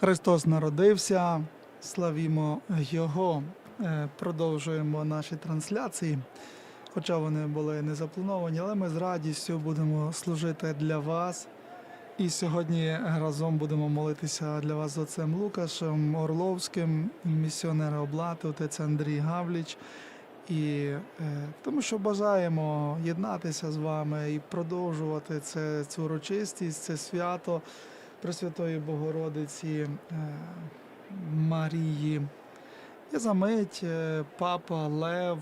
Христос народився, славімо Його. Е, Продовжуємо наші трансляції, хоча вони були не заплановані, але ми з радістю будемо служити для вас. І сьогодні разом будемо молитися для вас з отцем Лукашем Орловським, місіонера облати, отець Андрій Гавліч. І е, тому що бажаємо єднатися з вами і продовжувати це, цю урочистість, це свято Пресвятої Богородиці е, Марії. І за мить е, папа Лев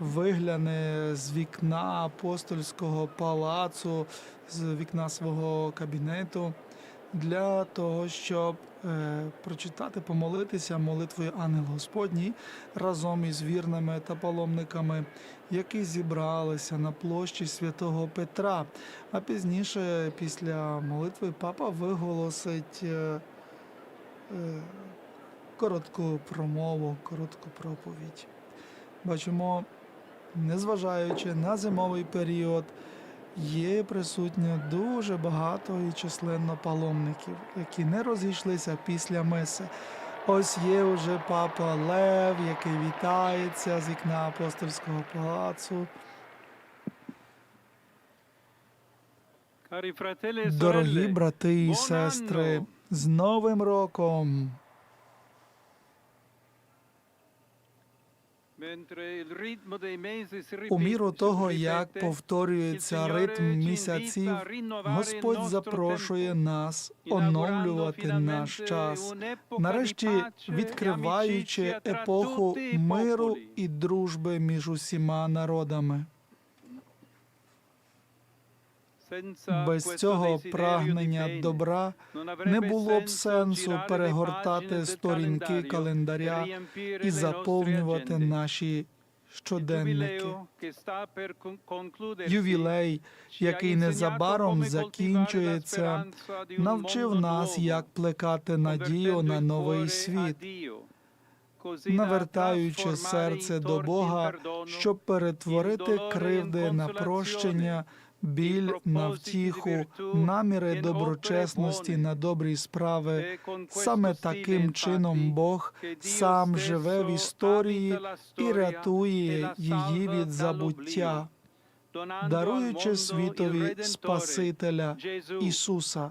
вигляне з вікна апостольського палацу, з вікна свого кабінету для того, щоб е, прочитати, помолитися молитвою Ангел Господній разом із вірними та паломниками, які зібралися на площі святого Петра. А пізніше, після молитви, папа виголосить е, е, коротку промову, коротку проповідь. Бачимо, незважаючи на зимовий період, є присутньо дуже багато і численно паломників, які не розійшлися після меси. Ось є вже папа Лев, який вітається з вікна апостольського палацу. Дорогі брати і сестри, з Новим роком! У міру того, як повторюється ритм місяців, Господь запрошує нас оновлювати наш час, нарешті відкриваючи епоху миру і дружби між усіма народами. Без цього прагнення добра не було б сенсу перегортати сторінки календаря e і заповнювати наші щоденники. Ювілей, який незабаром закінчується, навчив нас, як плекати надію на новий світ, навертаючи серце до Бога, щоб перетворити кривди на прощення, біль на втіху, наміри доброчесності на добрі справи. e Саме таким чином Бог сам живе в історії і e рятує її від забуття, даруючи світові Спасителя. Ісуса.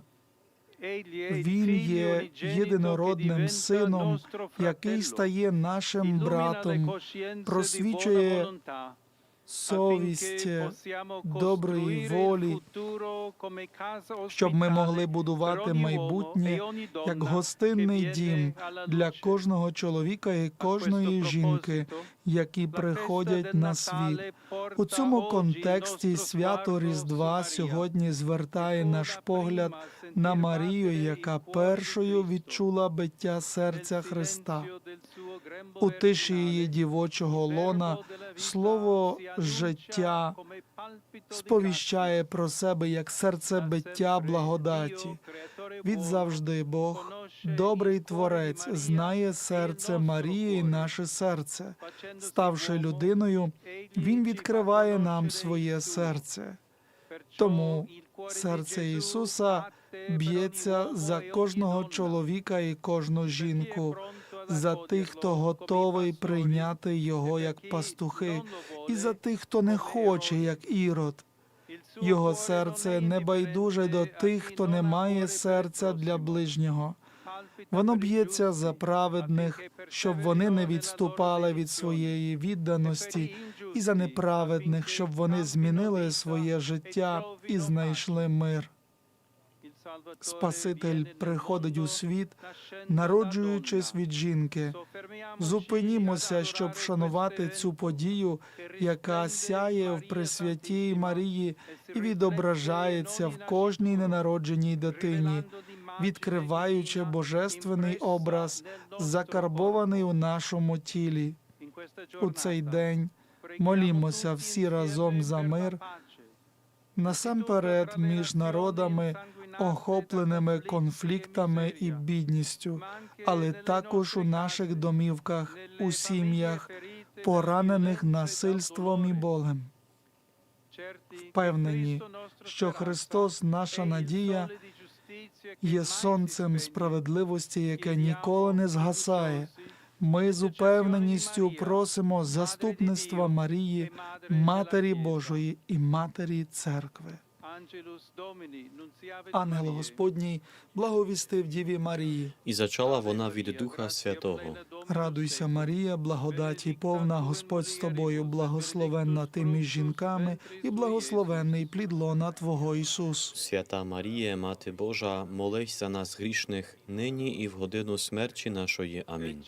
Він є єдинородним сином, який стає нашим братом, просвічує совість доброї волі, щоб ми могли будувати майбутнє e як гостинний дім для кожного чоловіка і кожної жінки, які приходять на світ. У цьому контексті свято Різдва сьогодні звертає наш погляд на Марію, яка першою відчула биття серця Христа. У тиші її дівочого лона слово життя сповіщає про себе як серцебиття благодаті. Від завжди Бог, добрий творець, знає серце Марії, і наше серце. Ставши людиною, Він відкриває нам своє серце. Тому серце Ісуса б'ється за кожного чоловіка і кожну жінку, за тих, хто готовий прийняти Його як пастухи, і за тих, хто не хоче, як ірод. Його серце не байдуже до тих, хто не має серця для ближнього. Воно б'ється за праведних, щоб вони не відступали від своєї відданості, і за неправедних, щоб вони змінили своє життя і знайшли мир. Спаситель приходить у світ, народжуючись від жінки. Зупинімося, щоб вшанувати цю подію, яка сяє в Пресвятій Марії і відображається в кожній ненародженій дитині, відкриваючи божественний образ, закарбований у нашому тілі. У цей день молімося всі разом за мир, насамперед між народами, охопленими конфліктами і бідністю, але також у наших домівках, у сім'ях, поранених насильством і болем. Впевнені, що Христос, наша надія, є сонцем справедливості, яке ніколи не згасає. Ми з упевненістю просимо заступництва Марії, Матері Божої і Матері Церкви. Ангел Господній благовістив Діві Марії. І зачала вона від Духа Святого. Радуйся, Марія, благодаті повна, Господь з тобою, благословенна ти між жінками, і благословенний плід лона Твого Ісус. Свята Марія, Мати Божа, молись за нас грішних, нині і в годину смерті нашої. Амінь.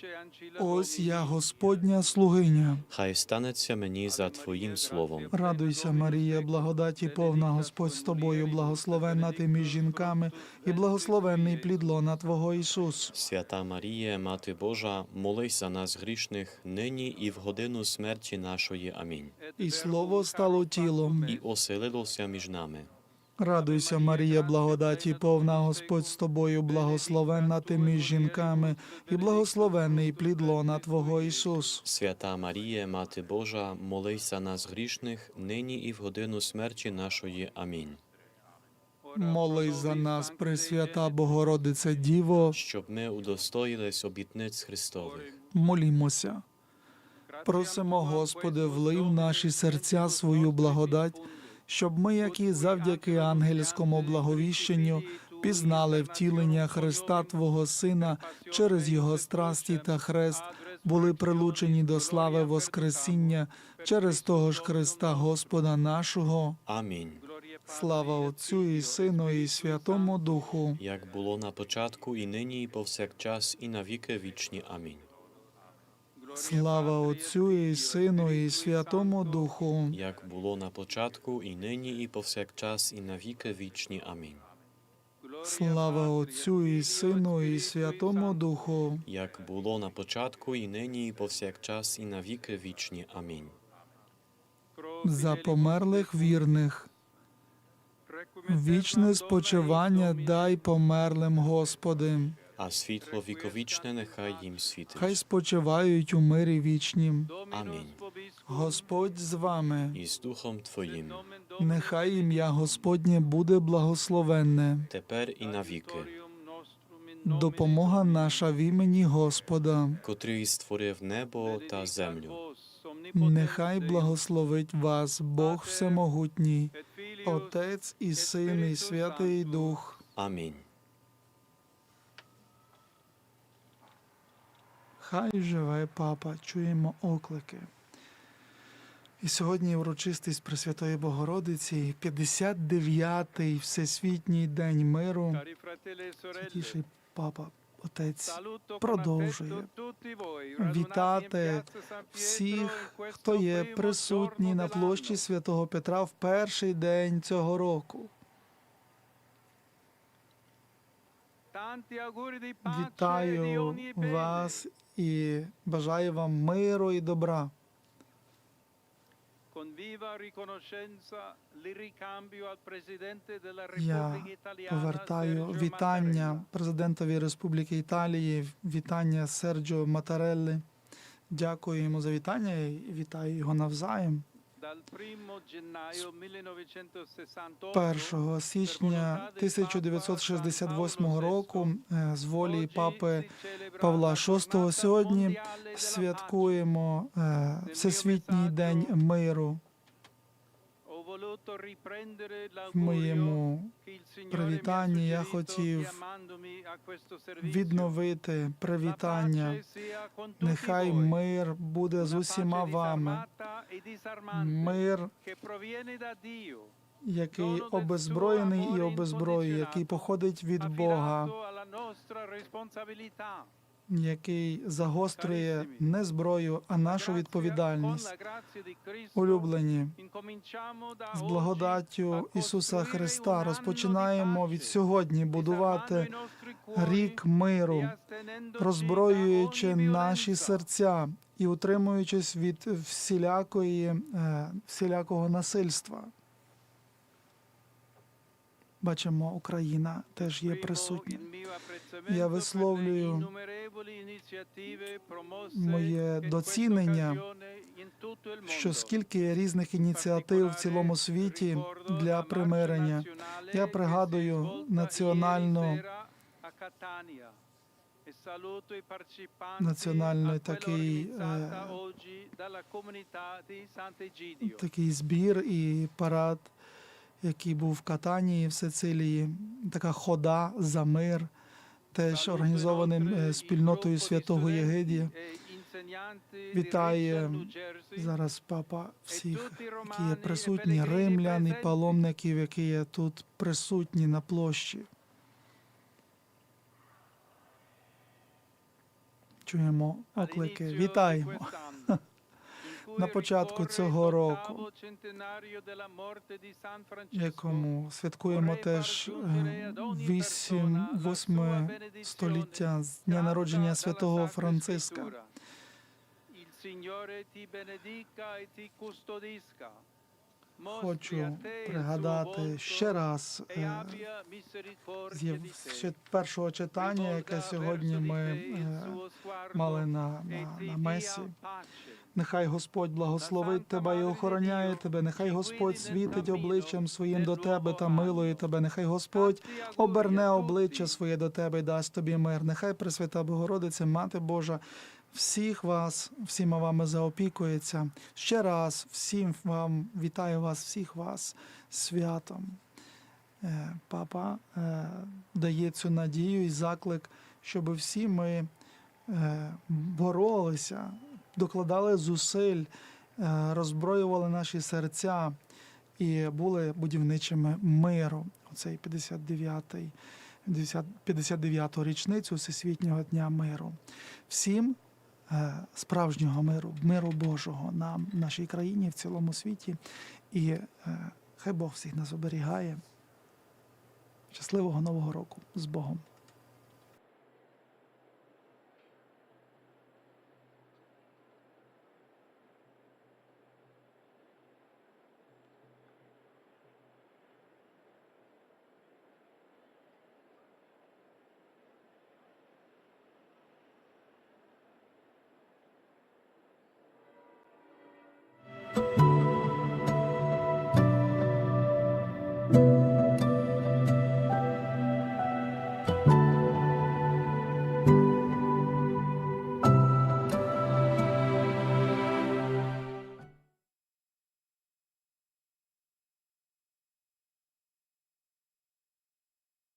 Ось я Господня слугиня. Хай станеться мені за Твоїм словом. Радуйся, Марія, благодаті повна, Господь з тобою, благословенна ти між жінками, і благословенний плід лона Твого Ісус. Свята Марія, Мати Божа, молись за нас грішних, нині і в годину смерті нашої. Амінь. І слово стало тілом. І оселилося між нами. Радуйся, Марія, благодаті повна, Господь з тобою, благословенна ти між жінками, і благословенний плід лона Твого Ісус. Свята Марія, Мати Божа, молись за нас грішних, нині і в годину смерті нашої. Амінь. Молись за нас, Пресвята Богородице Діво, Щоб ми удостоїлись обітниць Христових. молімося. Просимо, Господи, влий в наші серця свою благодать, щоб ми, як і завдяки ангельському благовіщенню, пізнали втілення Христа Твого Сина через Його страсті та хрест, були прилучені до слави Воскресіння через того ж Христа Господа нашого. Амінь. Слава Отцю і Сину, і Святому Духу. Як було на початку, і нині, і повсякчас, і навіки вічні. Амінь. Слава Отцю і Сину, і Святому Духу. Як було на початку, і нині, і повсякчас, і навіки вічні. Амінь. Слава Отцю і Сину, і Святому Духу. Як було на початку, і нині, і повсякчас, і навіки вічні. Амінь. За померлих вірних. Вічне спочивання дай померлим, Господи. А світло віковічне нехай їм світить. Хай спочивають у мирі вічнім. Амінь. Господь з вами. І з Духом Твоїм, Нехай ім'я Господнє буде благословенне. тепер і навіки, Допомога наша в імені Господа. котрий створив небо та землю. Нехай благословить вас Бог Всемогутній, Отець і Син, і Святий Дух. Амінь. Хай живе папа, чуємо оклики. І сьогодні урочистість Пресвятої Богородиці, 59-й Всесвітній день миру. Святіший папа, отець, продовжує вітати всіх, хто є присутній на площі Святого Петра в перший день цього року. Вітаю вас і бажаю вам миру і добра. Я повертаю вітання президентові Республіки Італії, вітання Серджо Матарелли. Дякую йому за вітання і вітаю його навзаєм. 1 січня 1968 року е, з волі папи Павла VI сьогодні. святкуємо е, Всесвітній день миру. В моєму привітанні я хотів відновити привітання. Нехай мир буде з усіма вами. Мир, який обезброєний і обезброює, який походить від Бога, який загострює не зброю, а нашу відповідальність. Улюблені, з благодаттю Ісуса Христа розпочинаємо від сьогодні будувати рік миру, роззброюючи наші серця і утримуючись від всілякої, е, всілякого насильства. Бачимо, Україна теж є присутня. Я висловлюю моє доцінення, Що скільки різних ініціатив в цілому світі для примирення. Я пригадую національну національний такий, е, такий збір і парад, який був в Катанії в Сицилії, така хода за мир, теж організованим е, спільнотою святого Єгидія. Вітає Зараз папа всіх, які є присутні, римлян і паломників, які є тут присутні на площі. Чуємо оклики. Вітаємо! На початку цього року, Якому святкуємо теж е, вісім, восьме століття з дня народження святого Франциска. Хочу пригадати ще раз е, ще першого читання, яке сьогодні ми е, мали на, на, на месі. Нехай Господь благословить тебе і охороняє тебе. Нехай Господь світить обличчям своїм до тебе та милує тебе. Нехай Господь оберне обличчя своє до тебе і дасть тобі мир. Нехай Пресвята Богородиця, Мати Божа, всіх вас, всіма вами заопікується. Ще раз всім вам вітаю вас, всіх вас святом. Е, Папа е, дає цю надію і заклик, щоб всі ми е, боролися, докладали зусиль, роззброювали наші серця і були будівничими миру. Оцей 59-й 59-ту річницю Всесвітнього дня миру. Всім справжнього миру, миру Божого нам, нашій країні, в цілому світі. І е, хай Бог всіх нас оберігає. Щасливого Нового року з Богом!